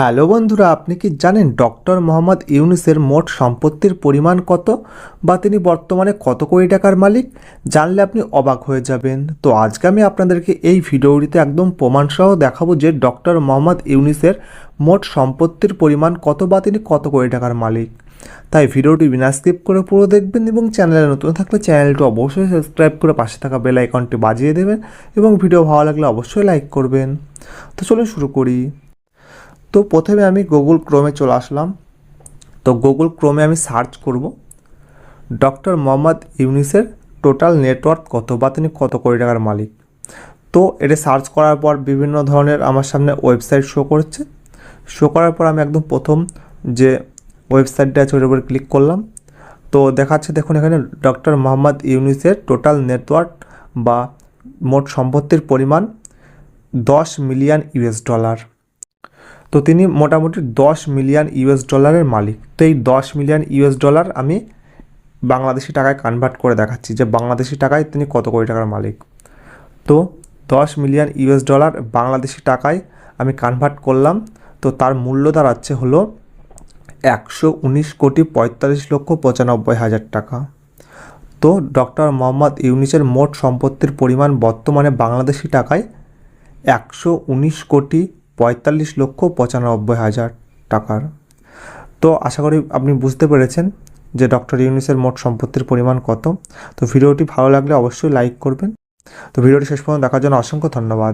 Hello বন্ধুরা, আপনি কি জানেন ডক্টর মোহাম্মদ ইউনুসের মোট সম্পত্তির পরিমাণ কত বা তিনি বর্তমানে কত কোটি টাকার মালিক? জানলে আপনি অবাক হয়ে যাবেন। তো আজকে আমি আপনাদেরকে এই ভিডিওটিতে একদম প্রমাণসহ দেখাবো যে ডক্টর মোহাম্মদ ইউনুসের মোট সম্পত্তির পরিমাণ কত বা তিনি কত কোটি টাকার মালিক। তাই ভিডিওটি বিনা স্কিপ করে পুরো দেখবেন এবং চ্যানেলে নতুন থাকলে চ্যানেলটি অবশ্যই সাবস্ক্রাইব করে পাশে থাকা বেল আইকনটি বাজিয়ে দেবেন এবং ভিডিও ভালো লাগলে অবশ্যই লাইক করবেন। তো চলুন শুরু করি। তো প্রথমে আমি গুগল ক্রোমে চলে আসলাম। তো গুগল ক্রোমে আমি সার্চ করব। ডক্টর মোহাম্মদ ইউনিসের টোটাল নেটওয়ার্ক কত বা তিনি কত কোটি টাকার মালিক? তো এটা সার্চ করার পর বিভিন্ন ধরনের আমার সামনে ওয়েবসাইট শো করছে। শো করার পর আমি একদম প্রথম যে ওয়েবসাইটটা আছে ওটার উপর ক্লিক করলাম। তো দেখাচ্ছে দেখুন এখানে ডক্টর মোহাম্মদ ইউনিসের টোটাল নেটওয়ার্ক বা মোট সম্পত্তির পরিমাণ দশ মিলিয়ন ইউএস ডলার তো তিনি মোটামুটি দশ মিলিয়ন ইউএস ডলারের মালিক। তো এই দশ মিলিয়ন ইউএস ডলার আমি বাংলাদেশি টাকায় কনভার্ট করে দেখাচ্ছি যে বাংলাদেশি টাকায় তিনি কত কোটি টাকার মালিক। তো দশ মিলিয়ন ইউএস ডলার বাংলাদেশি টাকায় আমি কনভার্ট করলাম। তো তার মূল্য দাঁড়াচ্ছে হলো একশো উনিশ কোটি পঁয়তাল্লিশ লক্ষ পঁচানব্বই হাজার টাকা। তো ডক্টর মোহাম্মদ ইউনিসের মোট সম্পত্তির পরিমাণ বর্তমানে বাংলাদেশি টাকায় একশো উনিশ কোটি পঁয়তাল্লিশ লক্ষ পঁচানব্বই হাজার টাকার। তো আশা করি আপনি বুঝতে পেরেছেন যে ডক্টর ইউনিসের মোট সম্পত্তির পরিমাণ কত। তো ভিডিওটি ভালো লাগলে অবশ্যই লাইক করবেন। তো ভিডিওটি শেষ পর্যন্ত দেখার জন্য অসংখ্য ধন্যবাদ।